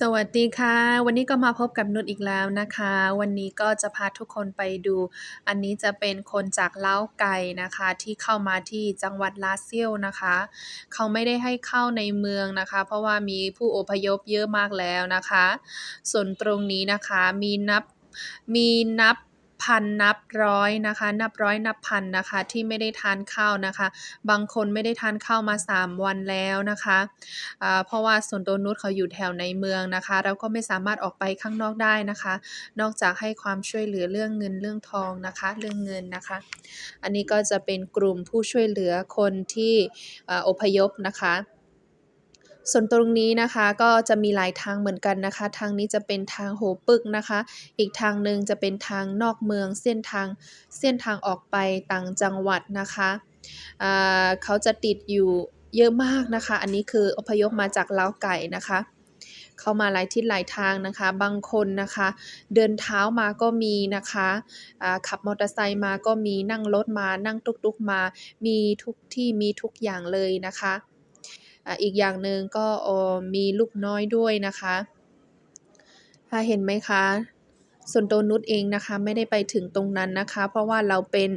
สวัสดีค่ะ วันนี้ก็มาพบกับนุชอีกแล้วนะคะ วันนี้ก็จะพาทุกคนไปดู อันนี้จะเป็นคนจากเล้าวไก่นะคะ ที่เข้ามาที่จังหวัดลาเซียวนะคะ เขาไม่ได้ให้เข้าในเมืองนะคะ เพราะว่ามีผู้อพยพเยอะมากแล้วนะคะ ส่วนตรงนี้นะคะมีนับมีนับ พันนับร้อยนะคะ นับร้อยนับพันนะคะ ที่ไม่ได้ทานข้าวนะคะ บางคนไม่ได้ทานข้าวมา 3 วันแล้วนะคะอ่าเพราะว่าส่วนตัวนุชเขาอยู่แถวในเมืองนะคะ เราก็ไม่สามารถออกไปข้างนอกได้นะคะ นอกจากให้ความช่วยเหลือเรื่องเงินเรื่องทองนะคะ เรื่องเงินนะคะ อันนี้ก็จะเป็นกลุ่มผู้ช่วยเหลือคนที่อ่าอพยพนะคะ ส่วนตรงนี้นะคะก็จะมีหลายทางเหมือนกันนะคะ ทางนี้จะเป็นทางโหปึกนะคะ อีกทางหนึ่งจะเป็นทางนอกเมืองเส้นทางเส้นทางออกไปต่างจังหวัดนะคะเขาจะติดอยู่เยอะมากนะคะ อันนี้คืออพยพมาจากล้าวไก่นะคะ เข้ามาหลายทิศหลายทางนะคะ บางคนนะคะ เดินเท้ามาก็มีนะคะอ่าขับมอเตอร์ไซค์มาก็มีนั่งรถมานั่งตุกๆมา มีทุกที่มีทุกอย่างเลยนะคะ อีกอย่างหนึ่งก็มีลูกน้อยด้วยนะคะถ้าเห็นไหมคะส่วนตัวนุชเองนะคะไม่ได้ไปถึงตรงนั้นนะคะ เพราะว่าเราเป็น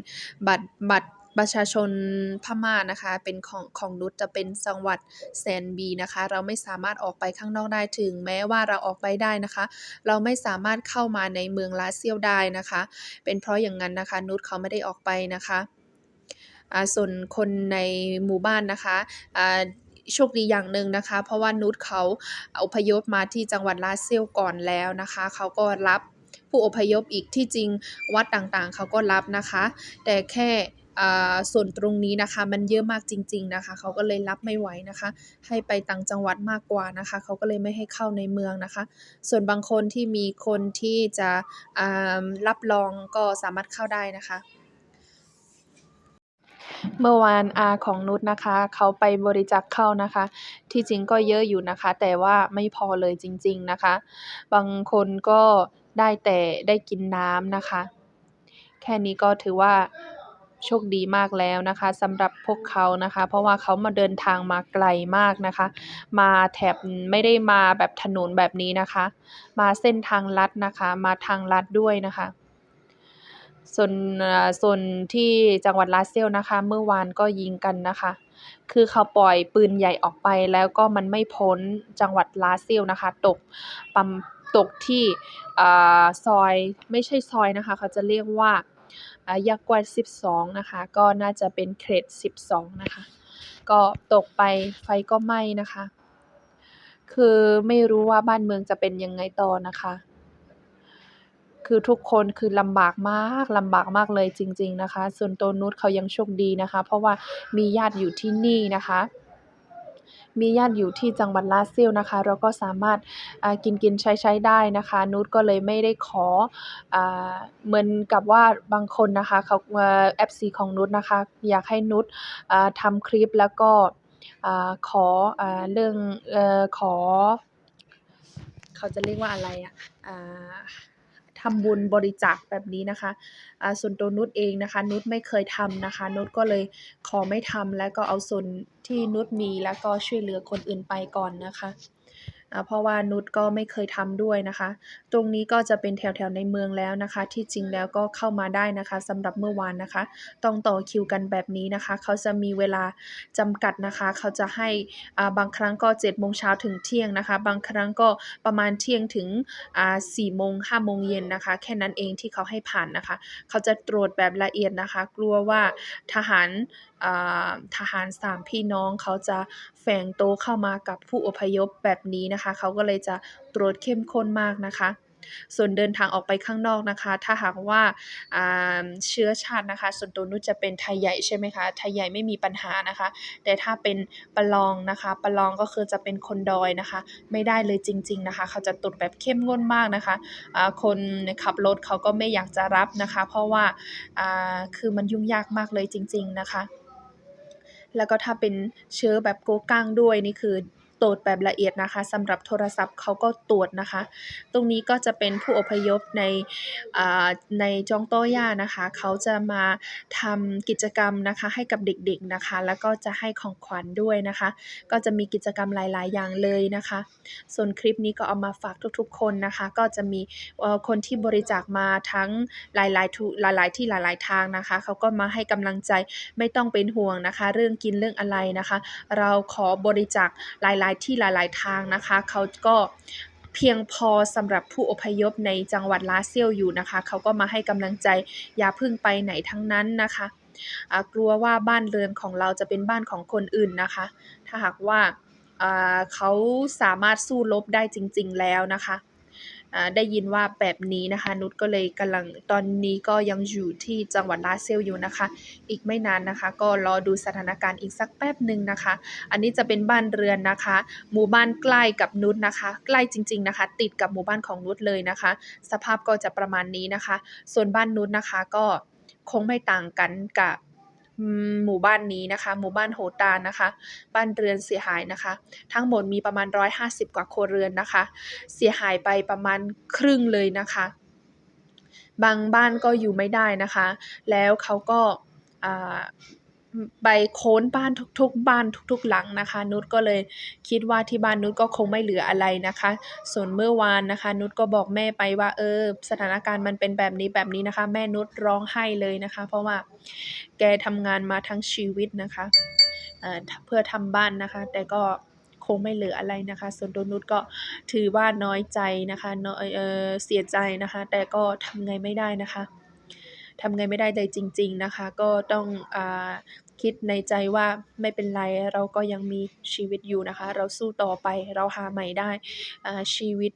บัตรบัตรประชาชนพม่านะคะเป็นของของนุชจะเป็นจังหวัดแซนบีนะคะ เราไม่สามารถออกไปข้างนอกได้ถึงแม้ว่าเราออกไปได้นะคะ เราไม่สามารถเข้ามาในเมืองลาเซียวได้นะคะ เป็นเพราะอย่างนั้นนะคะ นุชเขาไม่ได้ออกไปนะคะส่วนคนในหมู่บ้านนะคะอ่า โชคดีอย่างหนึ่งนะคะ เพราะว่านุชเขาอพยพมาที่จังหวัดลาเซียวก่อนแล้วนะคะ เขาก็รับผู้อพยพอีกที่จริงวัดต่างๆ เขาก็รับนะคะ แต่แค่ส่วนตรงนี้นะคะมันเยอะมากจริง ๆนะคะ เขาก็เลยรับไม่ไหวนะคะ ให้ไปต่างจังหวัดมากกว่านะคะ เขาก็เลยไม่ให้เข้าในเมืองนะคะ ส่วนบางคนที่มีคนที่จะรับรองก็สามารถเข้าได้นะคะ เมื่อวานอาของนุชนะคะ เขาไปบริจาคเข้านะคะ ที่จริงก็เยอะอยู่นะคะ แต่ว่าไม่พอเลยจริง ๆนะคะ บางคนก็ได้แต่ได้กินน้ำนะคะ แค่นี้ก็ถือว่าโชคดีมากแล้วนะคะสำหรับพวกเขานะคะ เพราะว่าเขามาเดินทางมาไกลมากนะคะ มาแถบไม่ได้มาแบบถนนแบบนี้นะคะ มาเส้นทางลัดนะคะ มาทางลัดด้วยนะคะ ส่วนส่วนที่จังหวัดลาเซียวนะคะ เมื่อวานก็ยิงกันนะคะ คือเขาปล่อยปืนใหญ่ออกไปแล้วก็มันไม่พ้นจังหวัดลาเซียวนะคะ ตกปั๊มตกที่อ่าซอยไม่ใช่ซอยนะคะ เขาจะเรียกว่าอ่ายากวย12 นะคะ ก็น่าจะเป็นเขต12 นะคะ ก็ตกไปไฟก็ไหม้นะคะ คือไม่รู้ว่าบ้านเมืองจะเป็นยังไงต่อนะคะ คือทุกคนคือลำบากมากลำบากมากเลยจริง ๆนะคะ ส่วนตัวนุชเขายังโชคดีนะคะ เพราะว่ามีญาติอยู่ที่นี่นะคะมีญาติอยู่ที่จังหวัดลาเซียวนะคะ เราก็สามารถอ่ากินๆใช้ได้นะคะ นุชก็เลยไม่ได้ขออเหมือนกับว่าบางคนนะคะเขาแอ่า FC ของนุชนะคะ อยากให้นุชทำคลิปแล้วก็อขออเรื่องอขอ เขาจะเรียกว่าอะไรอะ ทำทำบุญบริจาคแบบนี้นะคะส่วนตัวนุชเองนะคะนุชไม่เคยทำนะคะนุชก็เลยขอไม่ทำแล้วก็เอาส่วนที่นุชมีแล้วก็ช่วยเหลือคนอื่นไปก่อนนะคะ เพราะว่านุชก็ไม่เคยทำด้วยนะคะ ตรงนี้ก็จะเป็นแถวๆในเมืองแล้วนะคะ ที่จริงแล้วก็เข้ามาได้นะคะสำหรับเมื่อวานนะคะ ต้องต่อคิวกันแบบนี้นะคะ เขาจะมีเวลาจำกัดนะคะ เขาจะให้อ่าบางครั้งก็7โมงเช้าถึงเที่ยงนะคะ บางครั้งก็ประมาณเที่ยงถึงอ่า4โมง5โมงเย็นนะคะ แค่นั้นเองที่เขาให้ผ่านนะคะ เขาจะตรวจแบบละเอียดนะคะ กลัวว่าทหารทหารสามพี่น้องเขาจะแฝงตัวเข้ามากับผู้อพยพแบบนี้นะคะ เขาก็เลยจะตรวจเข้มข้นมากนะคะ ส่วนเดินทางออกไปข้างนอกนะคะ ถ้าหากว่าเชื้อชาตินะคะ ส่วนตัวนุชจะเป็นไทยใหญ่ใช่ไหมคะไทยใหญ่ไม่มีปัญหานะคะ แต่ถ้าเป็นปะลองนะคะปะลองก็คือจะเป็นคนดอยนะคะ ไม่ได้เลยจริง ๆนะคะ เขาจะตรวจแบบเข้มงวดมากนะคะอ่าคนขับรถเขาก็ไม่อยากจะรับนะคะ เพราะว่าอ่าคือมันยุ่งยากมากเลยจริง ๆนะคะ แล้วก็ถ้าเป็นเชื้อแบบโกกังด้วยนี่คือ ตรวจแบบละเอียดนะคะสำหรับโทรศัพท์เขาก็ตรวจนะคะ ตรงนี้ก็จะเป็นผู้อพยพในในจองโต้ย่านะคะ เขาจะมาทำกิจกรรมนะคะให้กับเด็กๆนะคะ แล้วก็จะให้ของขวัญด้วยนะคะ ก็จะมีกิจกรรมหลาย ๆ อย่างเลยนะคะ ส่วนคลิปนี้ก็เอามาฝากทุกๆ คนนะคะ ก็จะมีคนที่บริจาคมาทั้งหลายๆทุหลายๆที่หลายๆทางนะคะ เขาก็มาให้กำลังใจไม่ต้องเป็นห่วงนะคะ เรื่องกินเรื่องอะไรนะคะ เราขอบริจาคหลายๆที่หลาย ๆ ทางนะคะ เขาก็เพียงพอสำหรับผู้อพยพในจังหวัดลาเซียวอยู่นะคะ เขาก็มาให้กำลังใจอย่าพึ่งไปไหนทั้งนั้นนะคะกลัวว่าบ้านเรือนของเราจะเป็นบ้านของคนอื่นนะคะ ถ้าหากว่าเขาสามารถสู้รบได้จริง ๆ แล้วนะคะ ได้ยินว่าแบบนี้นะคะนุชก็เลยกำลังตอนนี้ก็ยังอยู่ที่จังหวัดลาเซียวอยู่นะคะ อีกไม่นานนะคะ ก็รอดูสถานการณ์อีกสักแป๊บหนึ่งนะคะ อันนี้จะเป็นบ้านเรือนนะคะ หมู่บ้านใกล้กับนุชนะคะ ใกล้จริง ๆนะคะ ติดกับหมู่บ้านของนุชเลยนะคะ สภาพก็จะประมาณนี้นะคะ ส่วนบ้านนุชนะคะก็คงไม่ต่างกันกับ หมู่บ้านนี้นะคะ หมู่บ้านโหตานนะคะ บ้านเรือนเสียหายนะคะ ทั้งหมดมีประมาณ 150 กว่าครัวเรือนนะคะ เสียหายไปประมาณครึ่งเลยนะคะ บางบ้านก็อยู่ไม่ได้นะคะ แล้วเขาก็ อ่าไปค้นบ้านทุก ๆ บ้านทุก ๆ หลังนะคะ นุชก็เลยคิดว่าที่บ้านนุชก็คงไม่เหลืออะไรนะคะ ส่วนเมื่อวานนะคะ นุชก็บอกแม่ไปว่าเออ สถานการณ์มันเป็นแบบนี้แบบนี้นะคะ แม่นุชร้องไห้เลยนะคะ เพราะว่าแกทำงานมาทั้งชีวิตนะคะเออเพื่อทำบ้านนะคะ แต่ก็คงไม่เหลืออะไรนะคะ ส่วนตัวนุชก็ถือว่าน้อยใจนะคะน้อยเออเสียใจนะคะ แต่ก็ทำไงไม่ได้นะคะ ทำไงไม่ได้เลยจริง ๆนะคะ ก็ต้องอคิดในใจว่าไม่เป็นไรเราก็ยังมีชีวิตอยู่นะคะ เราสู้ต่อไปเราหาใหม่ได้ชีวิต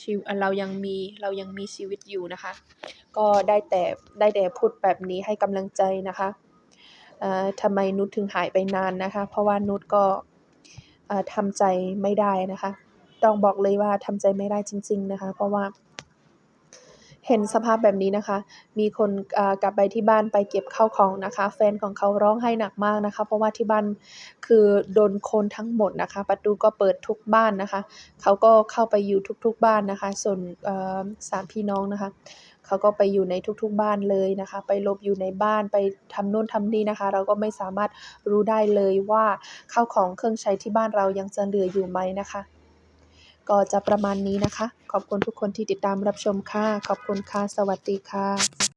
ชีเรายังมีเรายังมีชีวิตอยู่นะคะ ก็ได้แต่ได้แต่พูดแบบนี้ให้กำลังใจนะคะทำไมนุชถึงหายไปนานนะคะ เพราะว่านุชก็ทำใจไม่ได้นะคะ ต้องบอกเลยว่าทำใจไม่ได้จริง ๆนะคะ เพราะว่า เห็นสภาพแบบนี้นะคะ มีคนกลับไปที่บ้านไปเก็บข้าวของนะคะ แฟนของเขาร้องไห้หนักมากนะคะ เพราะว่าที่บ้านคือโดนคนทั้งหมดนะคะ ประตูก็เปิดทุกบ้านนะคะ เขาก็เข้าไปอยู่ทุกๆบ้านนะคะ ส่วนสามพี่น้องนะคะ เขาก็ไปอยู่ในทุกๆบ้านเลยนะคะ ไปหลบอยู่ในบ้านไปทำนู่นทำนี่นะคะ เราก็ไม่สามารถรู้ได้เลยว่าข้าวของเครื่องใช้ที่บ้านเรายังจะเหลืออยู่ไหมนะคะ ก็จะประมาณนี้นะคะ ขอบคุณทุกคนที่ติดตามรับชมค่ะ ขอบคุณค่ะ สวัสดีค่ะ